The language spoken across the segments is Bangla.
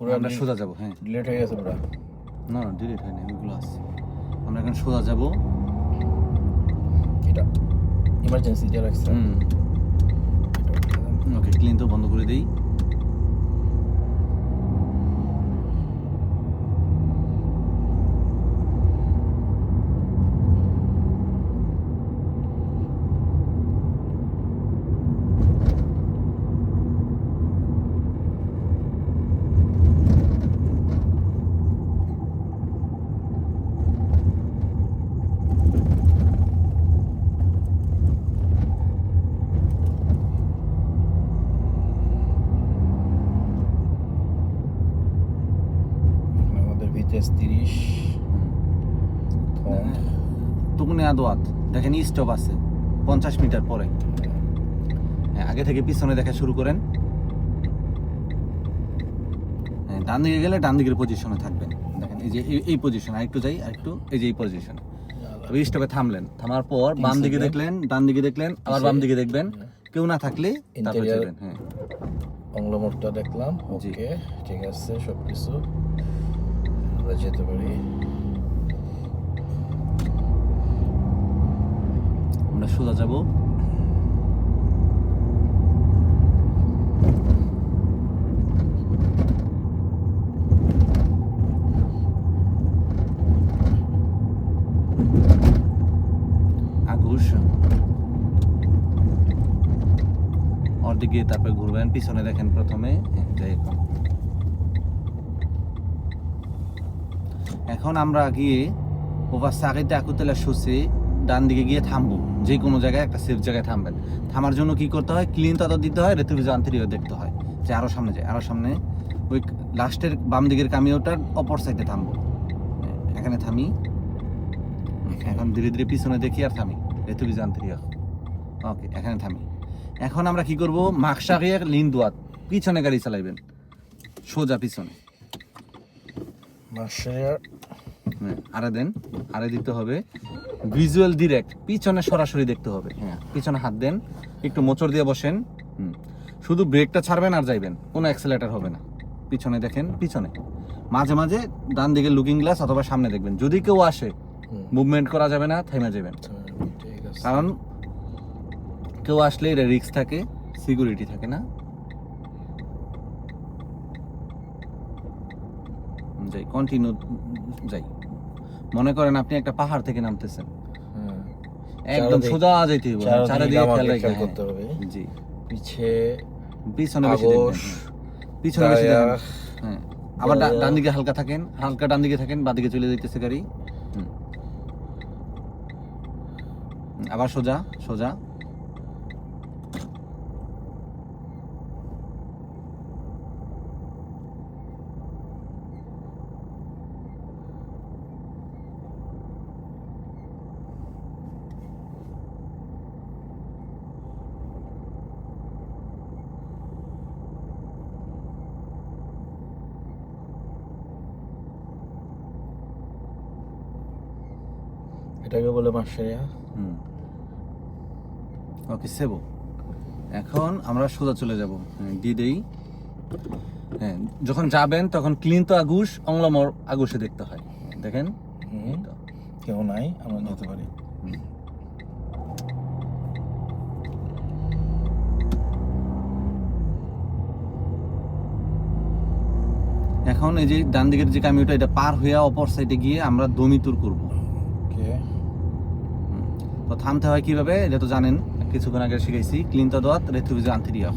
পুরো আমরা সোজা যাব হ্যাঁ। ডিলেট হয়ে গেছে পুরো। না না ডিলিট হয়নি ওইগুলো আছে। আমরা এখন সোজা যাব। এটা ইমার্জেন্সি যে রাখছে হুম। ওকে ক্লিন তো বন্ধ করে দেই। আদোয়াত দেখেন স্টপ আছে পঞ্চাশ মিটার পরে। হ্যাঁ আগে থেকে পিছনে দেখা শুরু করেন। হ্যাঁ ডান দিকে গেলে ডান দিকের পজিশনে থাকবেন। দেখেন এই যে এই- পজিশন আরেকটু যাই আরেকটু এই যে এই পজিশন তবে স্টপে থামলেন থামার পর বাম দিকে দেখলেন ডান দিকে দেখলেন আবার বাম দিকে দেখবেন। কেউ না থাকলে তারপর যাবেন হ্যাঁ। বাংলা মোড়টা দেখলাম ওকে ঠিক আছে সব কিছু আমরা যেতে পারি। সোজা যাব। অর্ধেক গিয়ে তারপরে ঘুরবেন, পিছনে দেখেন প্রথমে। এখন। এখন আমরা গিয়ে ওভার সাকিতে আকুতলা শুষে ডান দিকে গিয়ে থামবো। যে কোনো জায়গায় একটা সেফ জায়গায় থামবেন। থামার জন্য কি করতে হয়? ক্লিন তত দিতে হয় রেতুবিজ আন্তরিক দেখতে হয়। যে আরও সামনে যায় আরও সামনে ওই লাস্টের বাম দিকের কামিওটার অপর সাইডে থামবো। এখানে থামি। এখন ধীরে ধীরে পিছনে দেখি আর থামি। রেতুবিজ আন্তরিক ওকে এখানে থামি। এখন আমরা কি করব? মাকসাকে লিন দুয়াত। পিছনে গাড়ি চালাইবেন। সোজা পিছনে। হ্যাঁ, আরে দেন। আরে দিতে হবে। ভিজুয়াল ডিরেক্ট পিছনে সরাসরি দেখতে হবে। হ্যাঁ। পিছনে হাত দেন একটু মোচড় দিয়ে বসেন। হুম। শুধু ব্রেকটা ছাড়বেন আর যাইবেন কোনো অ্যাক্সেলেটার হবে না। পিছনে দেখেন পিছনে। মাঝে মাঝে ডান দিকে লুকিং গ্লাস অথবা সামনে দেখবেন। যদি কেউ আসে মুভমেন্ট করা যাবে না থেমে যাবেন। কারণ কেউ আসলে এটা রিস্ক থাকে সিকিউরিটি থাকে না। যাই কন্টিনিউ যাই। মনে করেন আপনি একটা পাহাড় থেকে নামতেছেন হ্যাঁ। একদম সোজা যেতে হবে চারদিকে খেয়াল হ্যাঁ। করতে হবে। জি পিছে পিছনে বেশি হ্যাঁ। পিছনে বেশি হ্যাঁ আবার ডান দিকে হালকা থাকেন হালকা ডান দিকে থাকেন বাদিকে চলে যাইতেছে গাড়ি আবার সোজা সোজা এটাকে বলে মার্শালিয়া হুম। ওকে সেবো। এখন আমরা সোজা চলে যাব। দিয়ে দেই। হ্যাঁ যখন যাবেন তখন ক্লিন তো আগুশ অংলমর আগুশে দেখতে হয়। দেখেন? কেউ নাই আমরা যেতে পারি। এখন এই যে ডান দিকের যে কামিওটা এটা পার হয়ে অপর সাইডে গিয়ে আমরা দমিতুর করব। তো থামতে হয় কীভাবে? এটা তো জানেন কিছুক্ষণ আগে শিখাইছি। ক্লিন তো দোয়াত রেথুবিজে আন্তরিয়া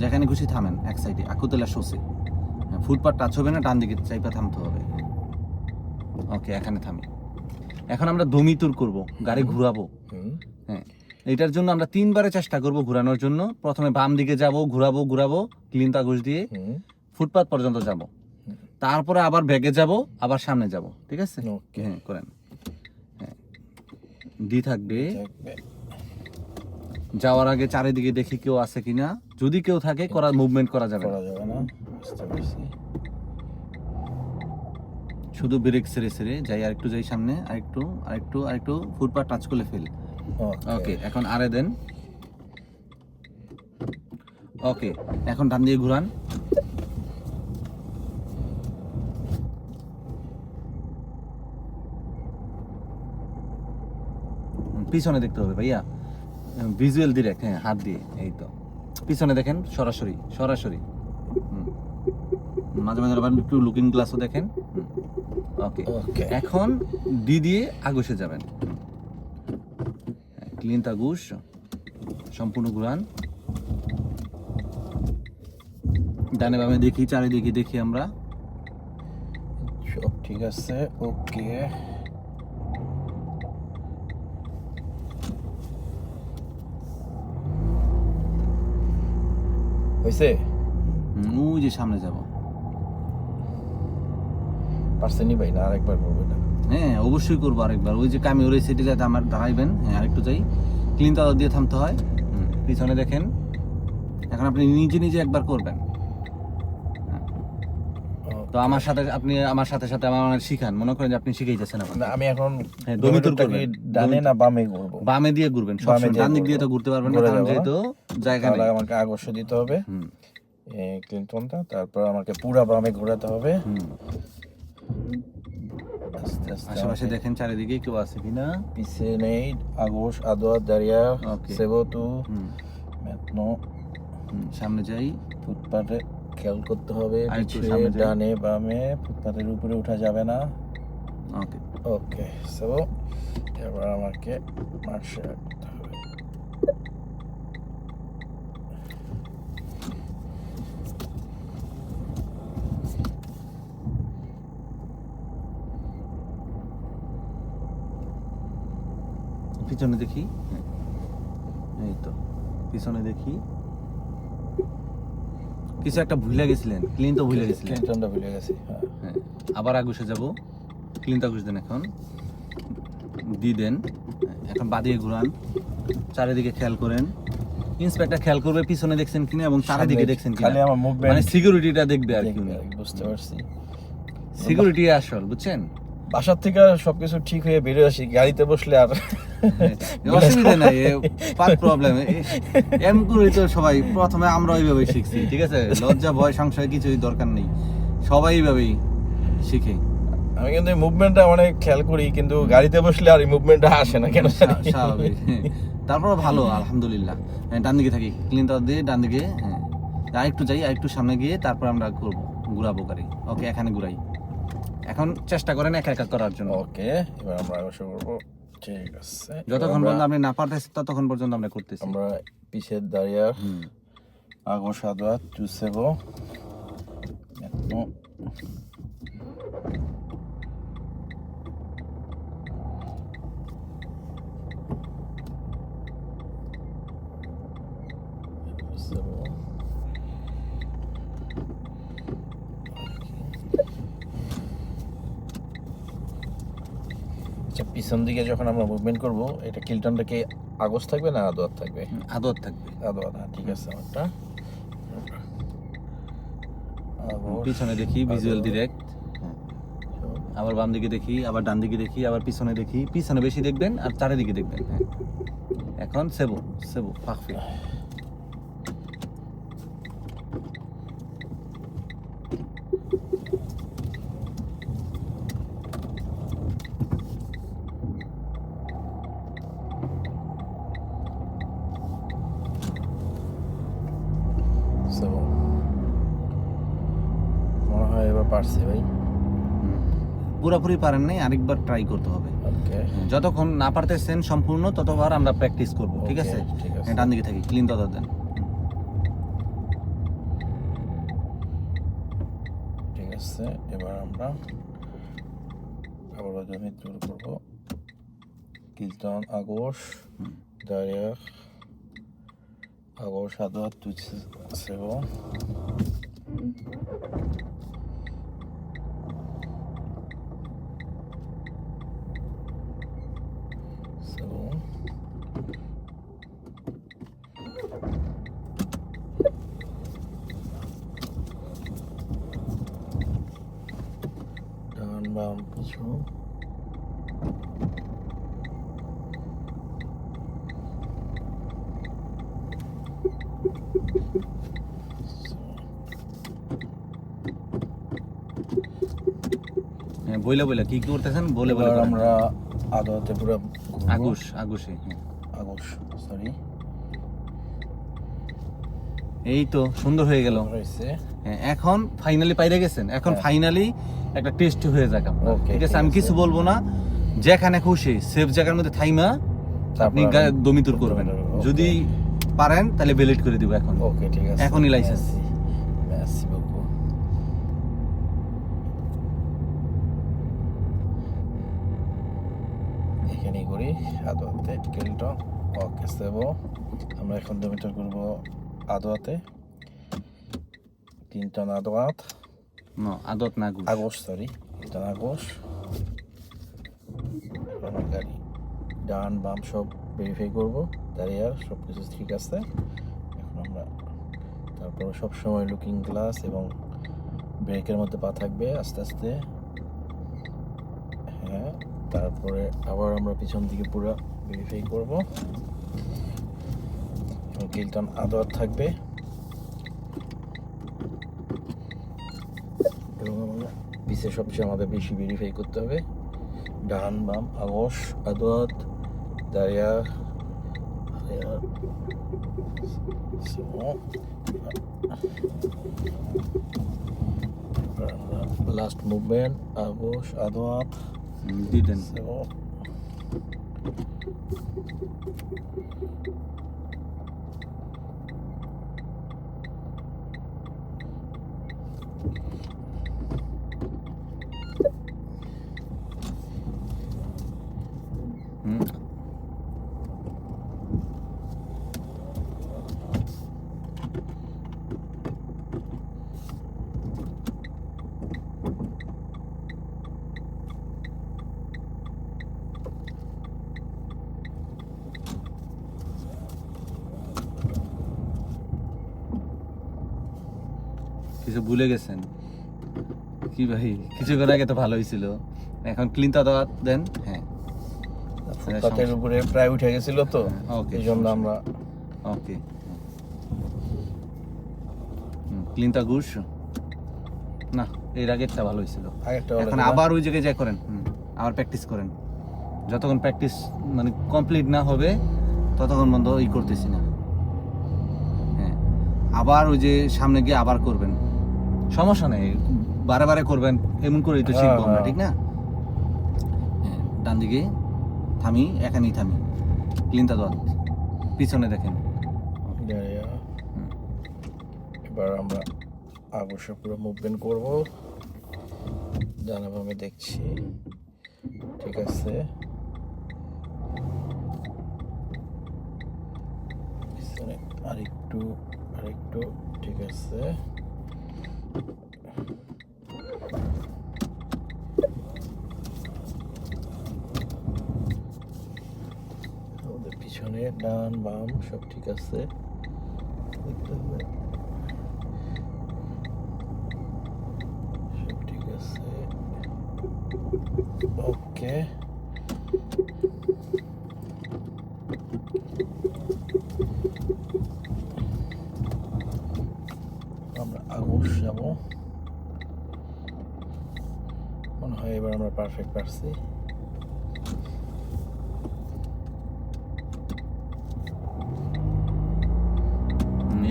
যেখানে খুশি থামেন এক সাইডে। আকুতলা শোষে ফুটপাথ টাচ হবে না ডান দিকে চাইপা থামতে হবে। ওকে এখানে থামি। এখন আমরা দমিতুর করব গাড়ি ঘুরাবো। হ্যাঁ এটার জন্য আমরা তিনবারে চেষ্টা করব ঘোরানোর জন্য। প্রথমে বাম দিকে যাব ঘুরাবো ঘুরাবো ক্লিন তাগুজ দিয়ে ফুটপাথ পর্যন্ত যাব। তারপরে আবার ব্যাগে যাব আবার সামনে যাব। ঠিক আছে? ওকে। হ্যাঁ করেন। দি থাকবে। যাওয়ার আগে চারিদিকে দেখি কেউ আছে কিনা। যদি কেউ থাকে করা মুভমেন্ট করা যাবে না। করা যাবে না শুধু ব্রেক সেরে সেরে যাই আরেকটু যাই সামনে আরেকটু আরেকটু আরেকটু ফুটপাথ টাচ করলে ফেল ওকে এখন আরে দেন। ওকে এখন ডান দিয়ে ঘুরান। পিছনে দেখতে হবে ভাইয়া। ভিজুয়াল ডিরেক্ট হ্যাঁ হাত দিয়ে এই তো। পিছনে দেখেন সরাসরি সরাসরি। মাঝে মাঝে আবার একটু লুকিং গ্লাসও দেখেন। ওকে ওকে এখন ডি দিয়ে আগুসে যাবেন। ক্লিন আগুস সম্পূর্ণ ঘুরান। ডানে বামে দেখি চারিদিকে দেখি আমরা। সব ঠিক আছে ওকে হয়েছে ওই যে সামনে যাব। পারছেনি ভাই? না আরেকবার করবে না হ্যাঁ অবশ্যই করব আরেকবার। ওই যে কামি ওরে সেটি যাতে আমার দাঁড়াইবেন হ্যাঁ আরেকটু যাই। ক্লিন তাদের দিয়ে থামতে হয়। পিছনে দেখেন। এখন আপনি নিজে নিজে একবার করবেন। তো আমার সাথে আপনি আমার সাথে সাথে আমার শিখান। মনে করেন যে আপনি শিখেই যাচ্ছেন না, আমি এখন হ্যাঁ, দমিতুর করবেন। ডানে না বামে করব বামে দিয়ে ঘুরবেন সবসময় দিয়ে ডান দিক দিয়ে তো ঘুরতে পারবেন না কারণ যেহেতু জায়গা নেই। আমাকে আগস্য দিতে হবে। ক্লিনটনটা তারপর আমাকে পুরা বামে ঘোরাতে হবে। আশেপাশে দেখেন চারিদিকে কেউ আছে কিনা? পিছে নেই আগোশ আদোয়া Okay. সেবতু মেতনো সামনে যাই। ফুটপাতে খেয়াল করতে হবে আর একটু পিছে সামনে যাই। ডানে বামে ফুটপাতের উপরে উঠা যাবে না ওকে ওকে সো এবার আমাকে মার্শে রাখতে হবে পিছনে দেখি। এই তো পিছনে দেখি কিছু একটা ভুলে গেছিলেন ক্লিন তো ভুলে গেছিলেন। ক্লিনটনটা ভুলে গেছি হ্যাঁ। হ্যাঁ আবার আগুসে যাব। ক্লিন আগুস দেন এখন। দি দেন। এখন বাদিয়ে ঘুরান। চারিদিকে খেয়াল করেন। ইন্সপেক্টর খেয়াল করবে পিছনে দেখছেন কিনা এবং চারিদিকে দেখছেন খালি কিনা আমার মানে মুভমেন্ট সিকিউরিটিটা দেখবে আর কি। বুঝতে পারছি। সিকিউরিটি আসল বুঝছেন? বাসার থেকে সবকিছু ঠিক হয়ে বেরিয়ে আসি গাড়িতে বসলে আর অসুবিধা নাই পার প্রবলেম এম করে তো সবাই প্রথমে আমরা ওইভাবে শিখছি ঠিক আছে? লজ্জা ভয় সংশয় কিছুই দরকার নেই সবাই এইভাবেই শিখে। আমি কিন্তু মুভমেন্টটা অনেক খেয়াল করি কিন্তু গাড়িতে বসলে আর এই মুভমেন্টটা আসে না কেন স্বাভাবিক তারপর ভালো আলহামদুলিল্লাহ। হ্যাঁ, ডান দিকে থাকি ক্লিন তার দিয়ে ডান দিকে হ্যাঁ। আরেকটু যাই আরেকটু সামনে গিয়ে তারপর আমরা করব ঘুরাবো গাড়ি। ওকে এখানে ঘুরাই। এখন চেষ্টা করেন একা একা করার জন্য। ওকে এবার আমরা অবশ্য করব। ঠিক আছে যতক্ষণ পর্যন্ত আপনি না পারতেছেন ততক্ষণ পর্যন্ত আমরা করতেছি। আমরা পিছের দাঁড়িয়ে আগো সাদা চুসেবো maintenant পিছন দিকে যখন আমরা মুভমেন্ট করব এটা কিলটনটা কি আগস থাকবে না আদোয়ার থাকবে? আদর থাকবে। আদোয়ার হ্যাঁ ঠিক আছে আমারটা। পিছনে দেখি ভিজুয়াল আদোয়ার। ডিরেক্ট আবার বাম দিকে দেখি আবার ডান দিকে দেখি আবার পিছনে দেখি। পিছনে বেশি দেখবেন আর চারিদিকে দেখবেন হ্যাঁ। এখন সেবো সেবো পাখফি C'est bon. মনে হয় এবার পারছি ভাই। পুরোপুরি পারেন নাই আরেকবার ট্রাই করতে হবে। যতক্ষণ না পারতেছেন সম্পূর্ণ ততবার আমরা প্র্যাকটিস করব ঠিক আছে? ঠিক আছে। ডান দিকে থাকি ক্লিন তত দেন। ঠিক আছে এবার আমরা আবার জমি শুরু করব। কিলটন আগোশ দাঁড়িয়ে আগোশ আদোয়া তুই সেব ডান পিছু হ্যাঁ বইলে বইলে কি কি করতেছেন? বলে বলে আমরা আদালতে পুরো আগুশ আগুশে। আগুশ সরি এই তো সুন্দর হয়ে গেল। হ্যাঁ, এখন ফাইনালি পাইরে গেছেন। এখন হ্যাঁ। ফাইনালি একটা টেস্ট হয়ে যাক আপনার। ঠিক আছে আমি কিছু বলব না। যেখানে খুশি সেফ জায়গার মধ্যে থাইমা আপনি দমিতুর করবেন। যদি পারেন তাহলে বেলেট করে দিব এখন। ওকে ঠিক আছে। এখনই লাইসেন্স। এখানেই করি। আদোয়াতে ওকে সেবো। আমরা এখন দু মিটার করব আদোয়াতে। তিনটন আদোয়াত না আদত না গুশ আগস্ট সরি তিনটন আগস্ট আমার গাড়ি ডান বাম সব ভেরিফাই করব দাঁড়িয়ে সব কিছু ঠিক আছে এখন আমরা তারপর সব সময় লুকিং গ্লাস এবং ব্রেকের মধ্যে পা থাকবে আস্তে আস্তে হ্যাঁ তারপরে আবার আমরা পিছন দিকে পুরো ভেরিফাই করব এবং কিলটন আদর থাকবে এবং আমরা পিছে সবচেয়ে আমাদের বেশি ভেরিফাই করতে হবে। ডান, বাম আগস আদোয়াত দাঁড়িয়া লাস্ট মুভমেন্ট আগস দিতেন কিছু ভুলে গেছেন? কি ভাই কিছুক্ষণ আগে তো ভালো হয়েছিল। এখন ক্লিন দেওয়া দেন হ্যাঁ। ফুটপাতের উপরে প্রায় উঠে গেছিল তো হ্যাঁ, এই জন্য আমরা ওকে। ক্লিনটা ঘুষ না এর আগেরটা ভালো হয়েছিল। এখন আবার ওই জায়গায় যাই করেন। আবার প্র্যাকটিস করেন। যতক্ষণ প্র্যাকটিস মানে কমপ্লিট না হবে ততক্ষণ বন্ধ ই করতেছি না। হ্যাঁ আবার ওই যে সামনে গিয়ে আবার করবেন। সমস্যা নেই বারে বারে করবেন এমন করেই তো হ্যাঁ, শিখব আমরা হ্যাঁ। ঠিক না? হ্যাঁ, ডান দিকে থামি এখানেই থামি। ক্লিনটা দল পিছনে দেখেন। এবার আমরা আবশ্য পুরো মুভমেন্ট করব। জানাব আমি দেখছি। ঠিক আছে। আরেকটু আরেকটু ঠিক আছে। পিছনে ডান বাম সব ঠিক আছে। দেখতে হবে। সব ঠিক আছে। ওকে আমরা আগস যাব মনে হয় এবার আমরা পারফেক্ট পারছি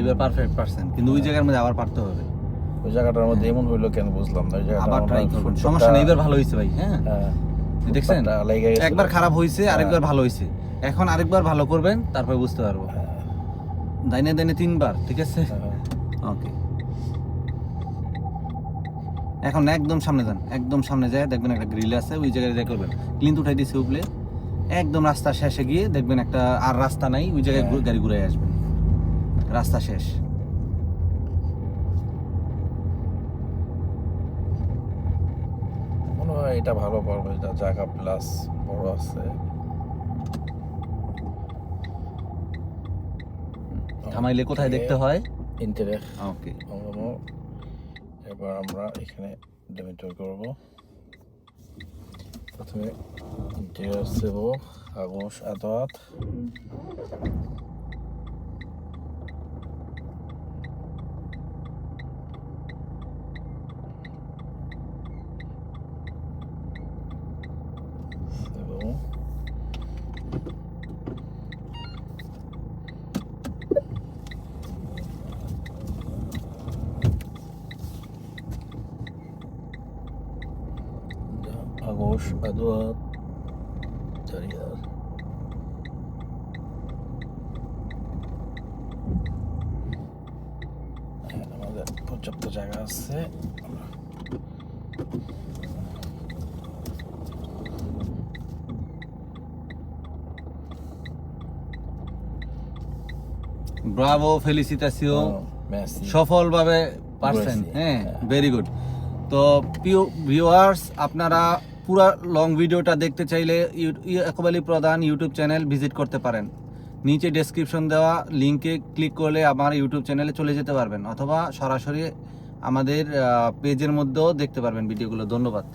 এবার পারফেক্ট পারছেন কিন্তু ওই জায়গার মধ্যে আবার পারতে হবে। ওই জায়গাটার মধ্যে এমন হইল কেন বুঝলাম না ওই জায়গাটা আবার ট্রাই ফুটপাতটা- সমস্যা নেই এবার ভালো হয়েছে ভাই হ্যাঁ? হ্যাঁ, দেখছেন। একবার খারাপ হয়েছে হ্যাঁ। আরেকবার ভালো হয়েছে এখন আরেকবার ভালো করবেন তারপরে বুঝতে পারব। হ্যাঁ, দাইনে দাইনে তিনবার ঠিক আছে। ওকে এখন একদম সামনে যান একদম সামনে যায় দেখবেন একটা গ্রিল আছে ওই জায়গায় যাই করবেন। ক্লিন উঠাই দিয়েছে উপলে একদম রাস্তা শেষে গিয়ে দেখবেন একটা আর রাস্তা নাই ওই জায়গায় গাড়ি ঘুরে আসবেন। রাস্তা শেষ। এটা ভালো পারব এটা জায়গা প্লাস বড় আছে। থামাইলে কোথায় দেখতে হয়? ইন্টারেক ওকে এবার আমরা এখানে ডেমিটর করব। প্রথমে ইন্টেরিয়র সেব আগস আদাত সেব আদোয়াত জারিয়ার হ্যাঁ, আমাদের পর্যাপ্ত জায়গা আছে ব্রাভো ফেলিসিটাসিও মেসি সফলভাবে পারছেন হ্যাঁ হ্যাঁ। ভেরি গুড তো প্রিয় ভিউয়ার্স আপনারা পুরো লং ভিডিওটা দেখতে চাইলে একবালি প্রধান ইউটিউব চ্যানেল ভিজিট করতে পারেন। নিচে ডেসক্রিপশন দেওয়া লিঙ্কে ক্লিক করলে আমার ইউটিউব চ্যানেলে চলে যেতে পারবেন, অথবা সরাসরি আমাদের পেজের মধ্যেও দেখতে পারবেন ভিডিওগুলো ধন্যবাদ।